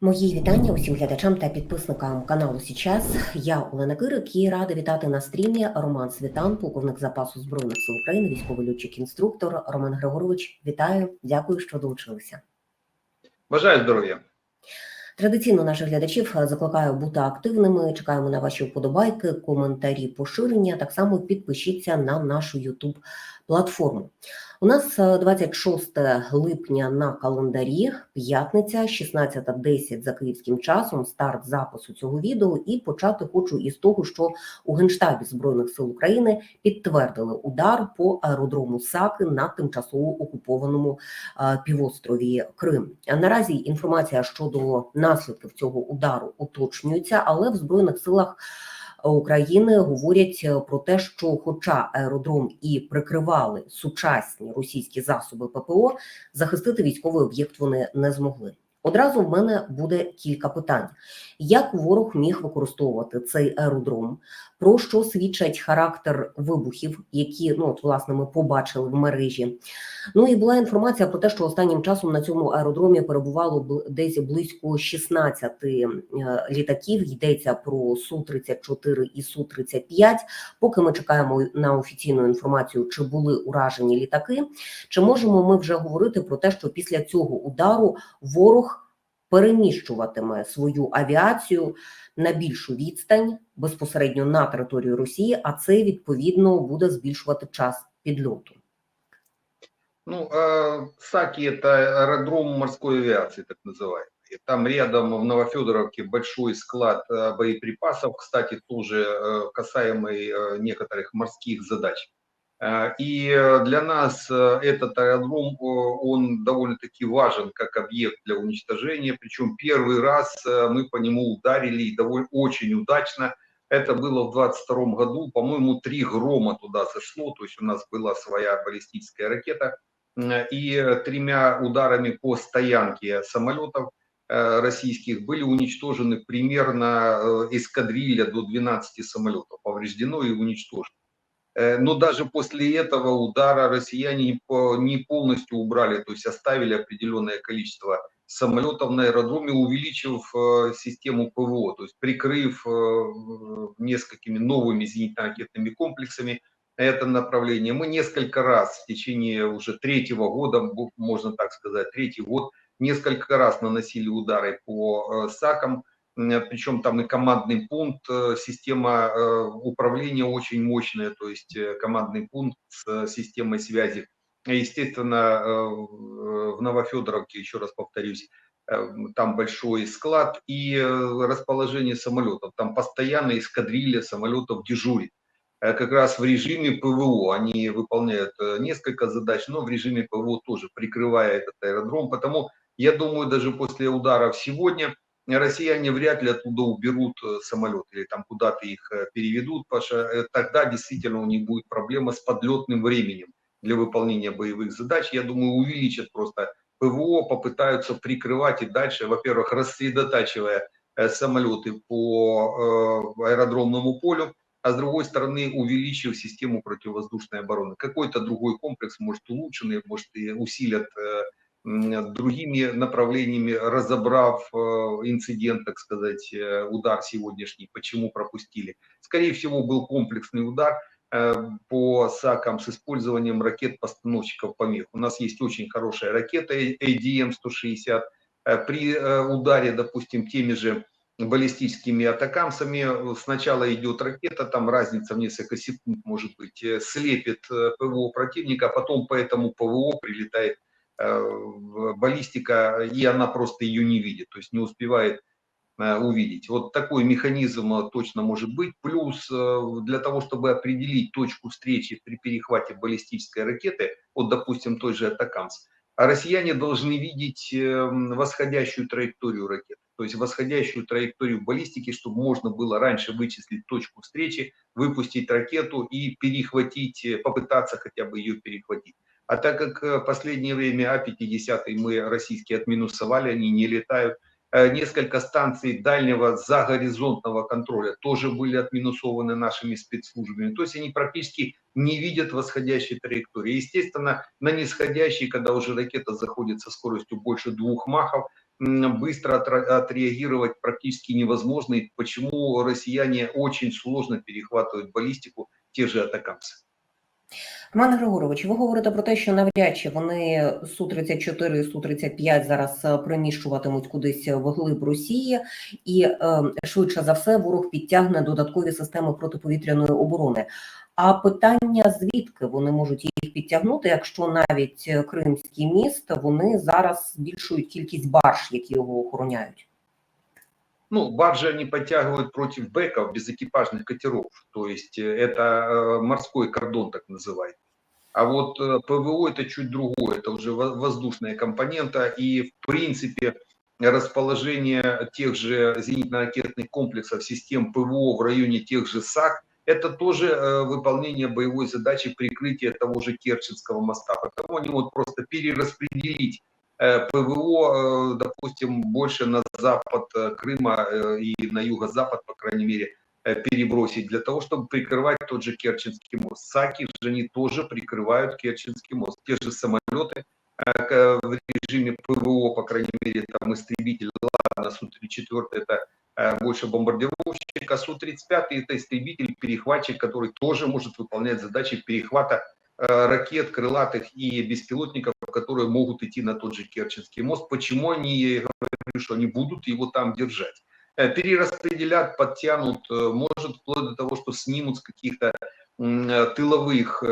Мої вітання усім глядачам та підписникам каналу Січас. Я Олена Кирик і рада вітати на стрімі Роман Світан, полковник запасу збройних сил України, військовий льотчик інструктор Роман Григорович. Вітаю, дякую, що долучилися. Бажаю здоров'я. Традиційно наших глядачів закликаю бути активними. Чекаємо на ваші вподобайки, коментарі, поширення. Так само підпишіться на нашу YouTube платформу. У нас 26 липня на календарі, п'ятниця, 16.10 за київським часом. Старт запису цього відео. І почати хочу із того, що у генштабі збройних сил України підтвердили удар по аеродрому САКи на тимчасово окупованому півострові Крим. Наразі інформація щодо наслідків цього удару уточнюється, але в збройних силах. України говорять е, про те, що, хоча аеродром і прикривали сучасні російські засоби ППО, захистити військовий об'єкт вони не змогли. Одразу в мене буде кілька питань: як ворог міг використовувати цей аеродром? Про що свідчать характер вибухів, які ну от власне ми побачили в мережі? Ну і була інформація про те, що останнім часом на цьому аеродромі перебувало десь близько 16 е, літаків. Йдеться про су 34 і су 35 Поки ми чекаємо на офіційну інформацію, чи були уражені літаки, чи можемо ми вже говорити про те, що після цього удару ворог переміщуватиме свою авіацію на більшу відстань безпосередньо на територію Росії, а це відповідно буде збільшувати час підльоту. Ну, Саки – это аэродром морской авиации, так называемый. Там рядом в Новофедоровке большой склад боеприпасов, кстати, тоже касаемый некоторых морских задач. Э, и э, для нас э, этот аэродром, он довольно-таки важен как объект для уничтожения. Причем первый раз мы по нему ударили и довольно очень удачно. Это было в 22 году, по-моему, три грома туда зашло, то есть у нас была своя баллистическая ракета. И тремя ударами по стоянке самолетов российских были уничтожены примерно эскадрилья до 12 самолетов, повреждено и уничтожено. Э, но даже после этого удара россияне не полностью убрали, то есть оставили определенное количество самолетов на аэродроме, увеличив э, систему ПВО, то есть прикрыв э, несколькими новыми зенитно-ракетными комплексами это направление. Мы несколько раз в течение уже третьего года, можно так сказать, третий год, несколько раз наносили удары по САКам, причем там и командный пункт, э, система э, управления очень мощная, то есть э, командный пункт с системой связи. Естественно, в Новофедоровке, еще раз повторюсь, там большой склад и расположение самолетов. Там постоянно эскадрилья самолетов дежурит. Как раз в режиме ПВО они выполняют несколько задач, но в режиме ПВО тоже прикрывая этот аэродром. Потому я думаю, даже после ударов сегодня россияне вряд ли оттуда уберут э, самолет или там куда-то их э, переведут, потому что э, тогда действительно у них будет проблема с подлетным временем для выполнения боевых задач. Я думаю, увеличат просто ПВО, попытаются прикрывать и дальше, во-первых, рассредотачивая самолеты по аэродромному полю, а с другой стороны увеличив систему противовоздушной обороны. Какой-то другой комплекс, может улучшенный, может и усилят другими направлениями, разобрав э, инцидент, так сказать, э, удар сегодняшний, почему пропустили. Скорее всего, был комплексный удар э, по САКам с использованием ракет-постановщиков помех. У нас есть очень хорошая ракета ADM-160. При ударе, допустим, теми же баллистическими атакамсами. Сначала идет ракета, там разница в несколько секунд, может быть, слепит ПВО противника, а потом по этому ПВО прилетает баллистика, и она просто ее не видит, то есть не успевает э, увидеть. Вот такой механизм э, точно может быть. Плюс для того, чтобы определить точку встречи при перехвате баллистической ракеты, вот, допустим, той же Атакамс, россияне должны видеть восходящую траекторию ракеты, то есть восходящую траекторию баллистики, чтобы можно было раньше вычислить точку встречи, выпустить ракету и перехватить, попытаться хотя бы ее перехватить. А так как в э, последнее время А-50 мы российские отминусовали, они не летают, э, несколько станций дальнего загоризонтного контроля тоже были отминусованы нашими спецслужбами. То есть они практически не видят восходящей траектории. Естественно, на нисходящей, когда уже ракета заходит со скоростью больше двух махов, быстро отреагировать практически невозможно, и почему россияне очень сложно перехватывают баллистику, те же атакамсы. Роман Григорович, ви говорите про те, що навряд чи вони Су-34 і Су-35 зараз е, приміщуватимуть кудись вглиб Росії, і е, швидше за все ворог підтягне додаткові системи протиповітряної оборони. А питання звідки вони можуть їх підтягнути, якщо навіть Кримський міст вони зараз збільшують кількість барж, які його охороняють? Ну, баржи они подтягивают против бэков без экипажных катеров. То есть э, это э, морской кордон, так называемый. А вот э, ПВО это чуть другое, это уже воздушная компонента. И в принципе расположение тех же зенитно-ракетных комплексов систем ПВО в районе тех же САК, это тоже выполнение боевой задачи прикрытия того же Керченского моста. Потому они вот просто перераспределить ПВО, э, допустим, больше на запад э, Крыма и на юго-запад, по крайней мере, перебросить для того, чтобы прикрывать тот же Керченский мост. САКи же они тоже прикрывают Керченский мост. Те же самолеты в режиме ПВО, по крайней мере, там истребитель, ладно, Су-34 это больше бомбардировщик, а Су-35 это истребитель-перехватчик, который тоже может выполнять задачи перехвата Э, ракет крылатых и беспилотников, которые могут идти на тот же Керченский мост. Почему они, говорю, что они будут его там держать? Э, перераспределят, подтянут, э, может вплоть до того, что снимут с каких-то тыловых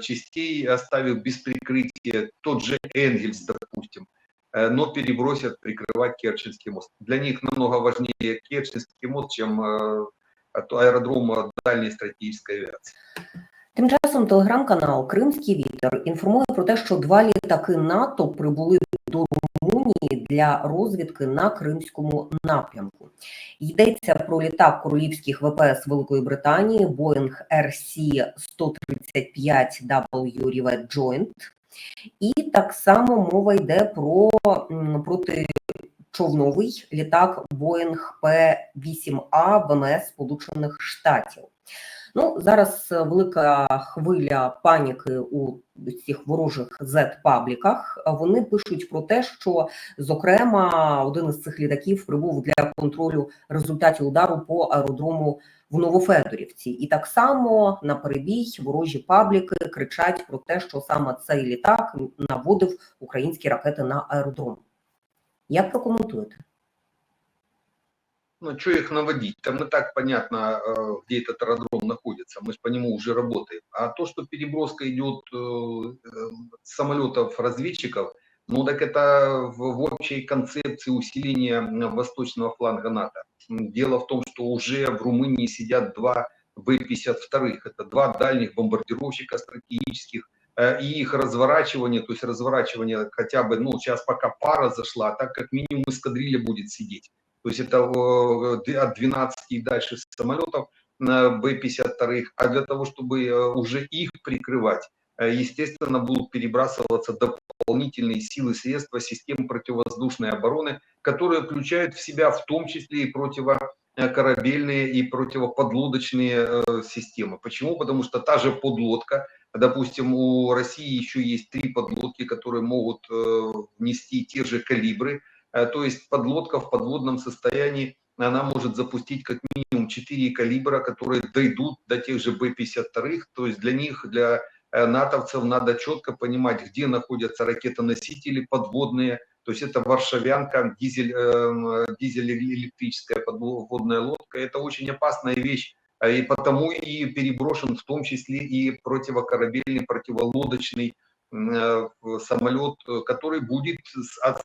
частей, оставив без прикрытия тот же Энгельс, допустим, но перебросят прикрывать Керченский мост. Для них намного важнее Керченский мост, чем аэродром дальней стратегической авиации. Тим часом телеграм-канал Кримський вітер інформує про те, що два літаки НАТО прибули до Румунії для розвідки на кримському напрямку. Йдеться про літак королівських ВПС Великої Британії Boeing RC-135W Rivet Joint. І так само мова йде про протичовновий літак Boeing P-8A ВМС Сполучених Штатів. Ну зараз е, велика хвиля паніки у цих ворожих Z-пабліках. Вони пишуть про те, що зокрема один із цих літаків прибув для контролю результатів удару по аеродрому в Новофедорівці, і так само на перебій ворожі пабліки кричать про те, що саме цей літак наводив українські ракети на аеродром. Як прокоментуєте? Ну, что их наводить? Там и так понятно, э, где этот аэродром находится, мы же по нему уже работаем. А то, что переброска идет э, э, самолетов-разведчиков, ну так это в общей концепции усиления восточного фланга НАТО. Дело в том, что уже в Румынии сидят два Б-52, это два дальних бомбардировщика стратегических, и их разворачивание, то есть разворачивание хотя бы, ну сейчас пока пара зашла, так как минимум эскадрилья будет сидеть. То есть это от 12 и дальше самолетов на Б-52, а для того, чтобы э, уже их прикрывать, э, естественно, будут перебрасываться дополнительные силы, средства системы противовоздушной обороны, которые включают в себя в том числе и противокорабельные и противоподлодочные э, системы. Почему? Потому что та же подлодка, допустим, у России еще есть три подлодки, которые могут нести те же калибры, Э, то есть подлодка в подводном состоянии, она может запустить как минимум 4 калибра, которые дойдут до тех же Б-52. То есть для них, для э, натовцев надо четко понимать, где находятся ракетоносители подводные. То есть это варшавянка, дизель, э, дизель-электрическая подводная лодка. Это очень опасная вещь. И потому и переброшен в том числе и противокорабельный, противолодочный Э, самолет, э, который будет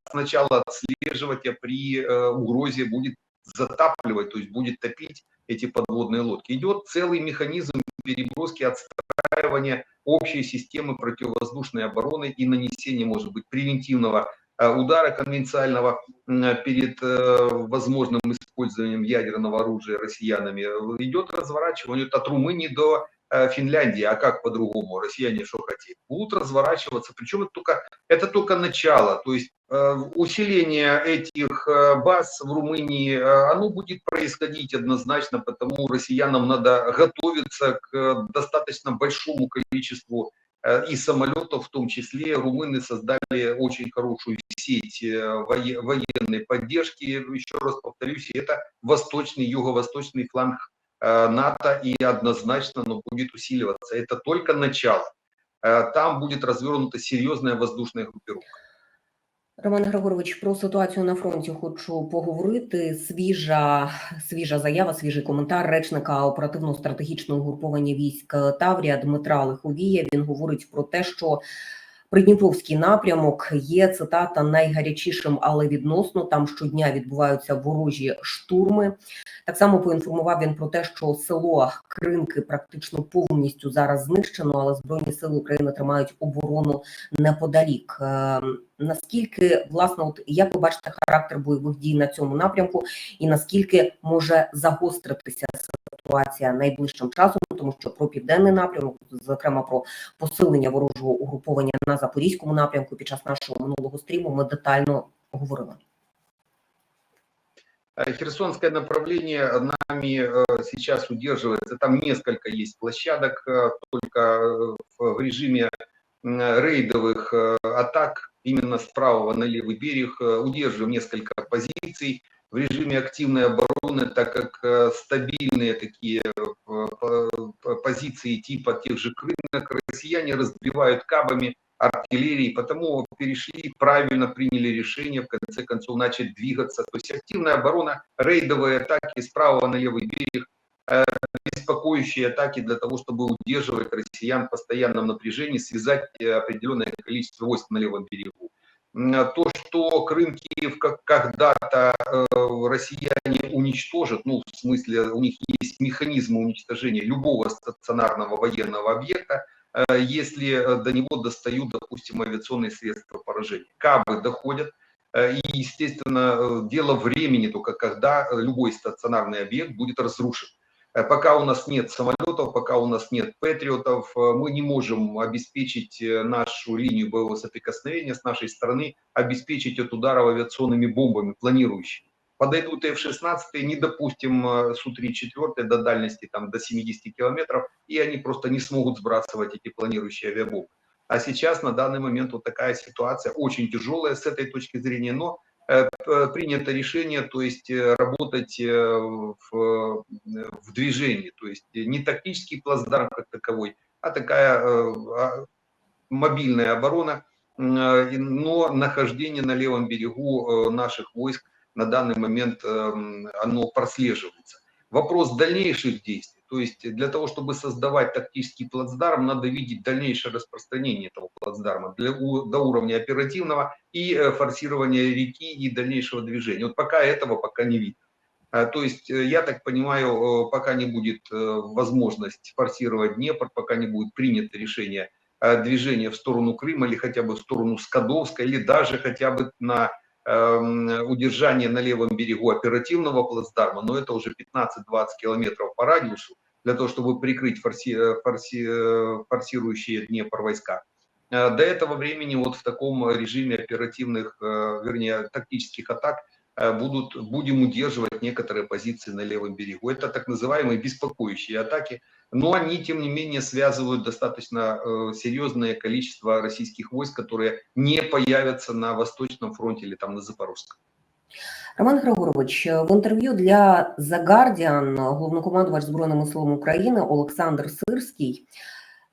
сначала отслеживать, а при э, угрозе будет затапливать, то есть будет топить эти подводные лодки. Идет целый механизм переброски, отстраивания общей системы противовоздушной обороны и нанесения, может быть, превентивного удара конвенциального перед возможным использованием ядерного оружия россиянами. Идет разворачивание от Румынии до Э, Финляндии, а как по-другому, россияне что хотели, будут разворачиваться, причем это только, это только начало, то есть э, усиление этих э, баз в Румынии, оно будет происходить однозначно, потому россиянам надо готовиться к достаточно большому количеству э, и самолетов в том числе. Румыны создали очень хорошую сеть э, военной поддержки. Еще раз повторюсь, это восточный, юго-восточный фланг НАТО и однозначно оно будет усиливаться. Это только начало. Там будет развернута серьезная воздушная группировка. Роман Григорович, про ситуацію на фронті хочу поговорити. Свіжа свіжа заява, свіжий коментар речника оперативно-стратегічного угруповання військ Таврія Дмитра Лиховія. Він говорить про те, що Придніпровський напрямок є цитата найгарячішим, але відносно там щодня відбуваються ворожі штурми. Так само поінформував він про те, що село Кринки практично повністю зараз знищено, але збройні сили України тримають оборону неподалік. Е, наскільки власне, от як ви бачите характер бойових дій на цьому напрямку, і наскільки може загостритися ситуація найближчим часом, тому що про південний напрямок, зокрема про посилення ворожого угруповання на запорізькому напрямку, під час нашого минулого стріму ми детально говорили. Херсонское направление нами э, сейчас удерживается. Там несколько есть площадок, э, только э, в режиме рейдовых атак именно с правого на левый берег удерживаем несколько позиций В режиме активной обороны, так как стабильные такие позиции типа тех же крынок россияне разбивают кабами артиллерии, потому перешли, правильно приняли решение, в конце концов начать двигаться. То есть активная оборона, рейдовые атаки с правого на левый берег, э, беспокоящие атаки для того, чтобы удерживать россиян в постоянном напряжении, связать э, определенное количество войск на левом берегу. То, что Крым, Киев когда-то э, россияне уничтожат, ну, в смысле, у них есть механизмы уничтожения любого стационарного военного объекта, Э, если э, до него достают, допустим, авиационные средства поражения. Кабы доходят, и, естественно, дело времени только, когда любой стационарный объект будет разрушен. Пока у нас нет самолетов, пока у нас нет патриотов, мы не можем обеспечить нашу линию боевого соприкосновения с нашей стороны, обеспечить от ударов авиационными бомбами, планирующими подойдут F-16, не допустим э, Су-34 до дальности там, до 70 километров, и они просто не смогут сбрасывать эти планирующие авиабомбы. А сейчас на данный момент вот такая ситуация, очень тяжелая с этой точки зрения, но э, принято решение, то есть э, работать э, в, в движении, то есть не тактический плацдарм как таковой, а такая э, а, мобильная оборона, э, но нахождение на левом берегу наших войск на данный момент эм, оно прослеживается. Вопрос дальнейших действий, то есть для того, чтобы создавать тактический плацдарм, надо видеть дальнейшее распространение этого плацдарма для, до уровня оперативного и э, форсирования реки и дальнейшего движения. Вот пока этого пока не видно. А, то есть, э, я так понимаю, пока не будет э, возможность форсировать Днепр, пока не будет принято решение движения в сторону Крыма или хотя бы в сторону Скадовска, или даже хотя бы на удержание на левом берегу оперативного плацдарма, но это уже 15-20 километров по радиусу, для того, чтобы прикрыть форси, э, форси, э, форсирующие Днепр войска. Э, до этого времени вот в таком режиме оперативных, вернее, тактических атак будут, будем удерживать некоторые позиции на левом берегу. Это так называемые беспокоящие атаки, но они, тем не менее, связывают достаточно э, серьезное количество российских войск, которые не появятся на Восточном фронте или там на Запорожском. Роман Григорович, в інтерв'ю для The Guardian головнокомандувач збройними силами України Олександр Сирський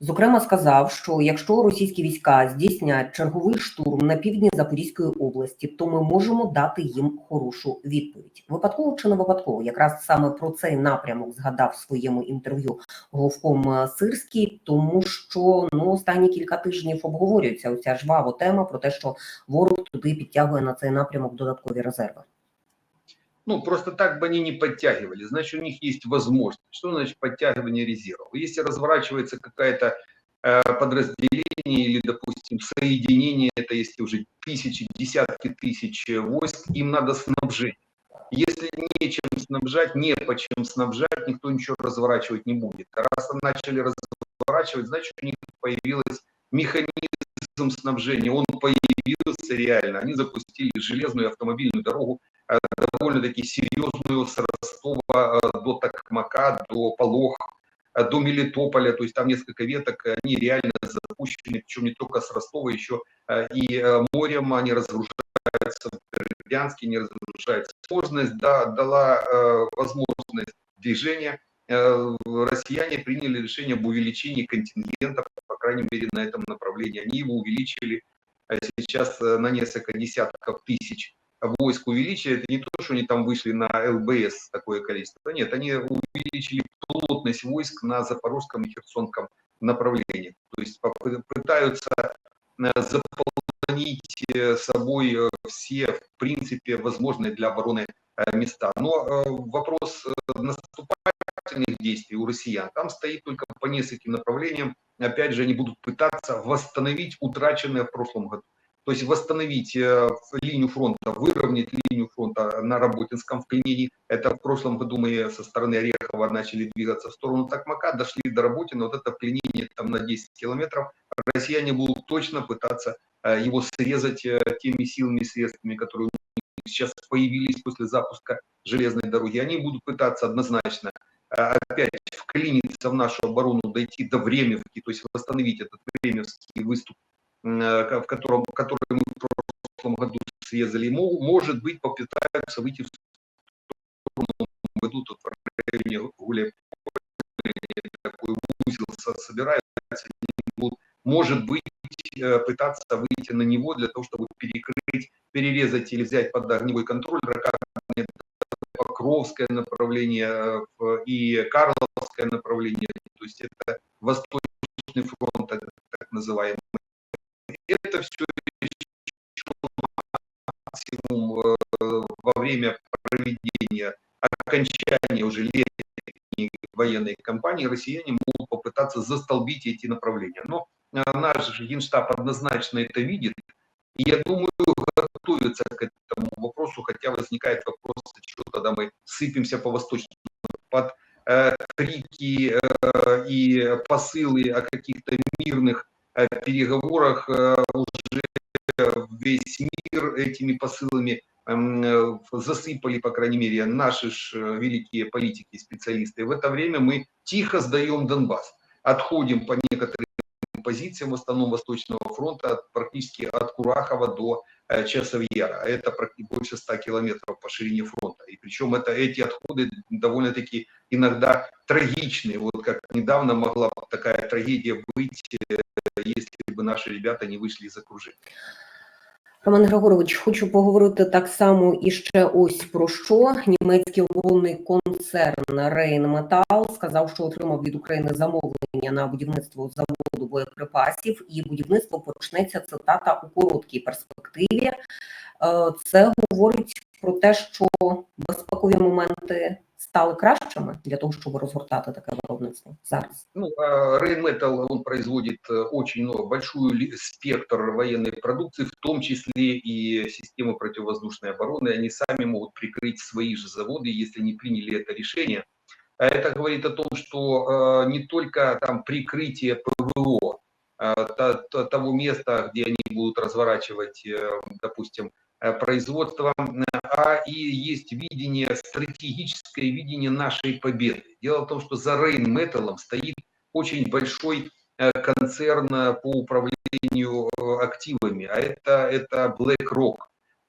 Зокрема, сказав, що якщо російські війська здійснять черговий штурм на півдні Запорізької області, то ми можемо дати їм хорошу відповідь. Випадково чи не випадково, якраз саме про цей напрямок згадав в своєму інтерв'ю головком Сирський, тому що ну останні кілька тижнів обговорюється оця жвава тема про те, що ворог туди підтягує на цей напрямок додаткові резерви. Ну, просто так бы они не подтягивали. Значит, у них есть возможность. Что значит подтягивание резервов? Если разворачивается какая-то э, подразделение или, допустим, соединение, это если уже тысячи, десятки тысяч войск, им надо снабжение. Если нечем снабжать, не по чем снабжать, никто ничего разворачивать не будет. Раз начали разворачивать, значит, у них появился механизм снабжения. Он появился реально. Они запустили железную автомобильную дорогу довольно-таки серьезную с Ростова э, до Токмака, до Полох, э, до Мелитополя, то есть там несколько веток, они реально запустили пущены, причем не только с Ростова, еще э, и э, морем они разгружаются, в Бердянске не разгружаются. Сложность да, дала э, возможность движения. Э, россияне приняли решение об увеличении контингента, по крайней мере, на этом направлении. Они его увеличили э, сейчас э, на несколько десятков тысяч войск увеличили, это не то, что они там вышли на ЛБС такое количество, нет, они увеличили плотность войск на Запорожском и Херсонском направлении. То есть пытаются э, заполнить э, собой э, все, в принципе, возможные для обороны места. Но вопрос наступательных действий у россиян там стоит только по нескольким направлениям. Опять же, они будут пытаться восстановить утраченное в прошлом году то есть восстановить э, линию фронта, выровнять линию фронта на Работинском в Клинении. Это в прошлом году мы со стороны Орехова начали двигаться в сторону Такмака, дошли до Работина, вот это Клинение там на 10 километров. Россияне будут точно пытаться э, его срезать э, теми силами и средствами, которые сейчас появились после запуска железной дороги. Они будут пытаться однозначно опять вклиниться в нашу оборону, дойти до Времевки, то есть восстановить этот Времевский выступ в котором, который мы в прошлом году срезали, может быть, попытаются выйти в сторону, идут тут в районе Гуля, такой узел собираются, будут, может быть, э, пытаться выйти на него для того, чтобы перекрыть, перерезать или взять под огневой контроль ракетные Покровское направление э, и Карловское направление, то есть это Восточный фронт, так называемый это все максимум э, во время проведения окончания уже летней военной кампании россияне могут попытаться застолбить эти направления. Но э, наш генштаб однозначно это видит, и я думаю, готовится к этому вопросу, хотя возникает вопрос, что тогда мы сыпемся по восточному под э, крики э, и посылы о каких-то мирных переговорах э, уже весь мир этими посылами эм, э, засыпали, по крайней мере, наши ж э, великие политики, специалисты. В это время мы тихо сдаем Донбасс, отходим по некоторым позициям, в основном Восточного фронта, практически от Курахова до Часов Яра. Это больше 100 километров по ширине фронта. Причем это, эти отходы довольно-таки иногда трагичные. Вот как недавно могла такая трагедия быть если бы наші ребята не вийшли з окруження. Роман Григорович, хочу поговорити так само і ще ось про що німецький оборонний концерн Rheinmetall сказав, що отримав від України замовлення на будівництво заводу боєприпасів, і будівництво почнеться цитата у короткій перспективі. Е, це говорить про те, що безпекові моменти стали кращими для того, чтобы розгортати таке виробництво зараз? Ну, Рейнметал, он производит э, очень много, большую спектр военной продукции, в том числе и системы противовоздушной обороны. Они сами могут прикрыть свои же заводы, если не приняли это решение. А это говорит о том, что э, не только там прикрытие ПВО, э, того места, где они будут разворачивать, допустим, производства, а и есть видение, стратегическое видение нашей победы. Дело в том, что за Рейнметалом стоит очень большой э, концерн э, по управлению активами, а это, это BlackRock.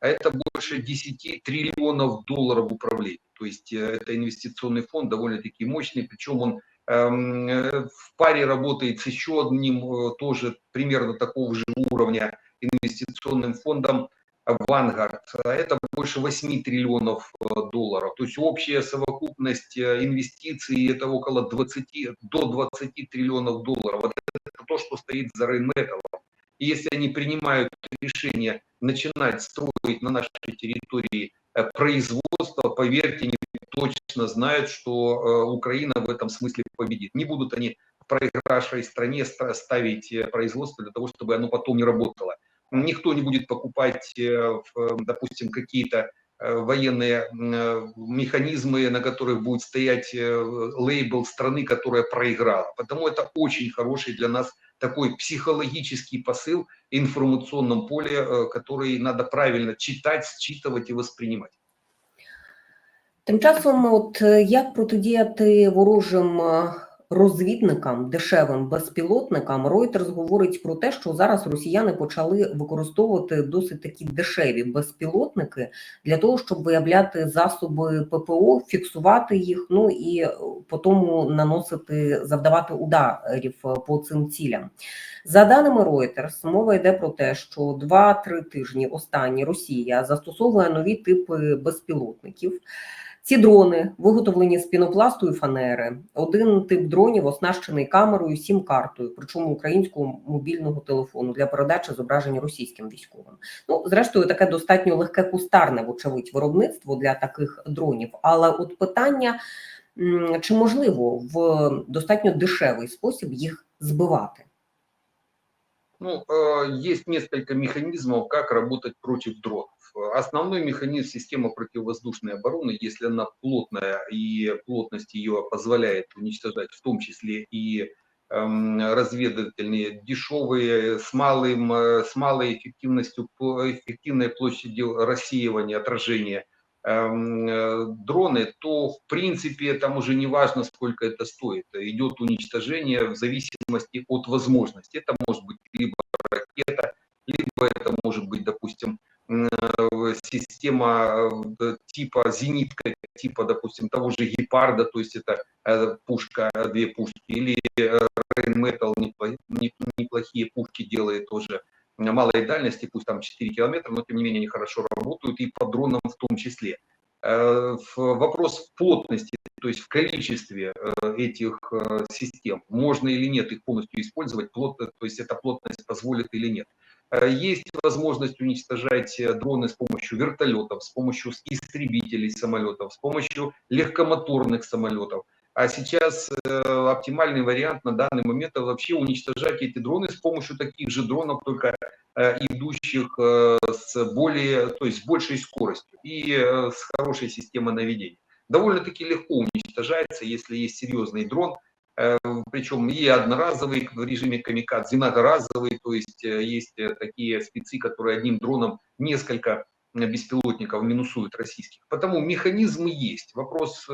А это больше 10 триллионов долларов управления. То есть это инвестиционный фонд довольно-таки мощный, причем он эм, в паре работает с еще одним тоже примерно такого же уровня инвестиционным фондом Vanguard, это больше 8 триллионов э, долларов. То есть общая совокупность э, инвестиций это около 20, до 20 триллионов долларов. Вот это то, что стоит за Рейнметалом. И если они принимают решение начинать строить на нашей территории э, производство, поверьте, они точно знают, что Украина в этом смысле победит. Не будут они в проигравшей стране ставить производство для того, чтобы оно потом не работало никто не будет покупать, э, допустим, какие-то э, военные э, механизмы, на которых будет стоять лейбл страны, которая проиграла. Потому это очень хороший для нас такой психологический посыл в информационном поле, который надо правильно читать, считывать и воспринимать. Тим часом, от як протидіяти ворожим розвідникам, дешевим безпілотникам, Reuters говорить про те, що зараз росіяни почали використовувати досить такі дешеві безпілотники для того, щоб виявляти засоби ППО, фіксувати їх, ну і е, по тому наносити, завдавати ударів е, по цим цілям. За даними Reuters, мова йде про те, що 2-3 тижні останні Росія застосовує нові типи безпілотників. Ці дрони виготовлені з пінопласту і фанери. Один тип дронів оснащений камерою, сім картою, причому українського мобільного телефону для передачі зображень російським військовим. Ну, зрештою, таке достатньо легке кустарне, вочевидь, виробництво для таких дронів. Але от питання: чи можливо в достатньо дешевий спосіб їх збивати? Ну, есть несколько механизмов, как работать против дронов. Основной механизм системы противовоздушной обороны, если она плотная и плотность ее позволяет уничтожать в том числе и эм, разведывательные, дешевые, с, малым, с малой эффективностью, эффективной площадью рассеивания, отражения эм, э, дроны, то в принципе там уже не важно, сколько это стоит. Идет уничтожение в зависимости от возможности. Это может быть либо ракета, либо это может быть, допустим, система э, типа зенитка, типа, допустим, того же гепарда, то есть это э, пушка, две пушки, или Rheinmetall неплохие пушки делает тоже малой дальности, пусть там 4 километра, но тем не менее они хорошо работают, и по дронам в том числе. Э, вопрос в плотности, то есть в количестве этих систем, можно или нет их полностью использовать, плотно, то есть эта плотность позволит или нет. Э, есть возможность уничтожать э, дроны с помощью вертолетов, с помощью истребителей самолетов, с помощью легкомоторных самолетов. А сейчас э, оптимальный вариант на данный момент вообще уничтожать эти дроны с помощью таких же дронов, только идущих с более, то есть с большей скоростью и с хорошей системой наведения. Довольно-таки легко уничтожается, если есть серьезный дрон, причем и одноразовые в режиме камикадзе, и многоразовые, то есть э, есть э, такие спецы, которые одним дроном несколько беспилотников минусуют российских. Потому механизмы есть. Вопрос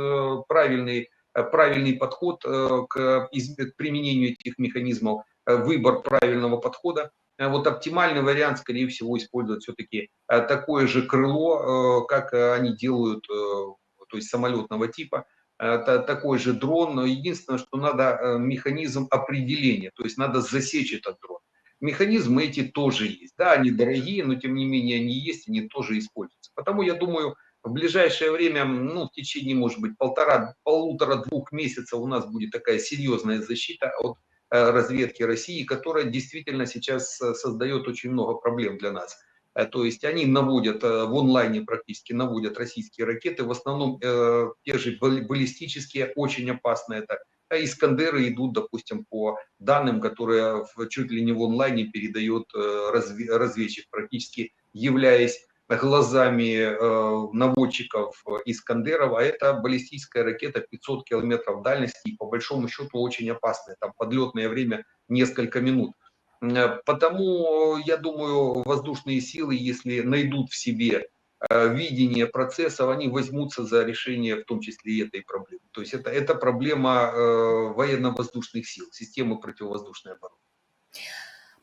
правильный, правильный подход к применению этих механизмов, выбор правильного подхода. Вот оптимальный вариант, скорее всего, использовать все-таки такое же крыло, как они делают, то есть самолетного типа, такой же дрон, но единственное, что надо э, механизм определения, то есть надо засечь этот дрон. Механизмы эти тоже есть, да, они дорогие, но тем не менее они есть, они тоже используются. Потому я думаю, в ближайшее время, ну, в течение, может быть, полтора, полутора-двух месяцев у нас будет такая серьезная защита от э, разведки России, которая действительно сейчас э, создает очень много проблем для нас. Э, то есть они наводят э, в онлайне практически наводят российские ракеты, в основном э, те же баллистические, очень опасные это. А Искандеры идут, допустим, по данным, которые чуть ли не в онлайне передает разведчик, практически являясь глазами наводчиков Искандеров, а это баллистическая ракета 500 километров дальности и по большому счету очень опасная, там подлетное время несколько минут. Э, потому, я думаю, воздушные силы, если найдут в себе э, видение процессов, они возьмутся за решение в том числе и этой проблемы. То есть это, это проблема э, военно-воздушных сил, системы противовоздушной обороны.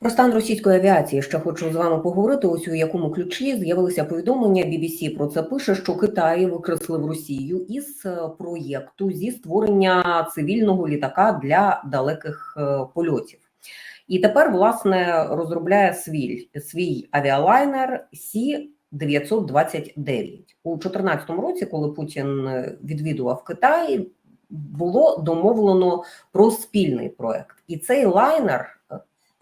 Про стан російської авіації ще хочу з вами поговорити. Ось у якому ключі з'явилися повідомлення. BBC про це пише, що Китай викреслив Росію із проєкту зі створення цивільного літака для далеких польотів. І тепер, власне, розробляє свій свій авіалайнер Сі 929 у 2014 році, коли Путін відвідував Китай, було домовлено про спільний проект, і цей лайнер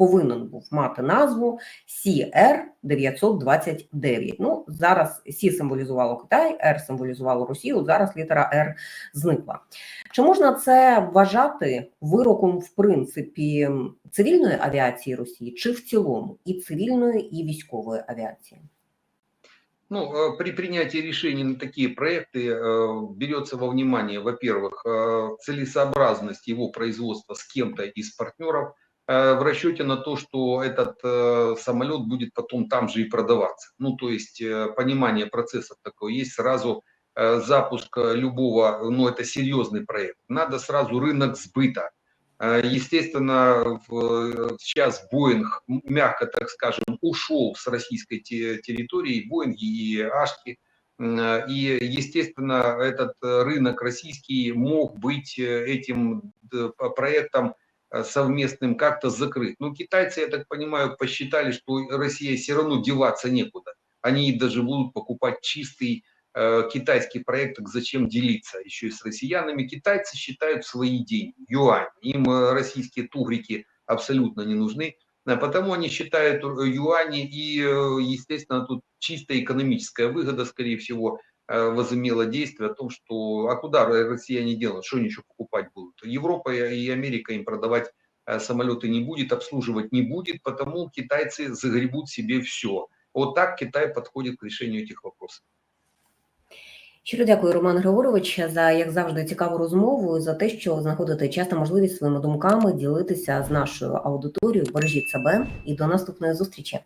повинен був мати назву cr 929 Ну зараз Сі символізувало Китай, Р символізувало Росію. Зараз літера Р зникла. Чи можна це вважати вироком в принципі цивільної авіації Росії, чи в цілому і цивільної, і військової авіації? Ну, э, при принятии решений на такие проекты э, берется во внимание, во-первых, э, целесообразность его производства с кем-то из партнеров – Э, в расчете на то, что этот э, самолет будет потом там же и продаваться. Ну, то есть э, понимание процессов такое есть сразу запуск любого, ну, это серьезный проект. Надо сразу рынок сбыта Э, Естественно, сейчас Боинг, мягко так скажем, ушел с российской те- территории, Боинги и Ашки. Э, И, естественно, этот э, рынок российский мог быть э, этим проектом э, совместным как-то закрыт. Но китайцы, я так понимаю, посчитали, что Россия все равно деваться некуда. Они даже будут покупать чистый э, китайский проект, так зачем делиться еще и с россиянами. Китайцы считают свои деньги, юань. Им э, российские тугрики абсолютно не нужны. А Потому они считают э, юани и, э, естественно, тут чисто экономическая выгода, скорее всего, э, возымела действие о том, что а куда россияне делают, что они еще покупать будут. Европа и Америка им продавать э, самолеты не будет, обслуживать не будет, потому китайцы загребут себе все. Вот так Китай подходит к решению этих вопросов. Щиро дякую, Роман Григорович, за як завжди цікаву розмову, і за те, що знаходите часто можливість своїми думками ділитися з нашою аудиторією. Бережіть себе і до наступної зустрічі.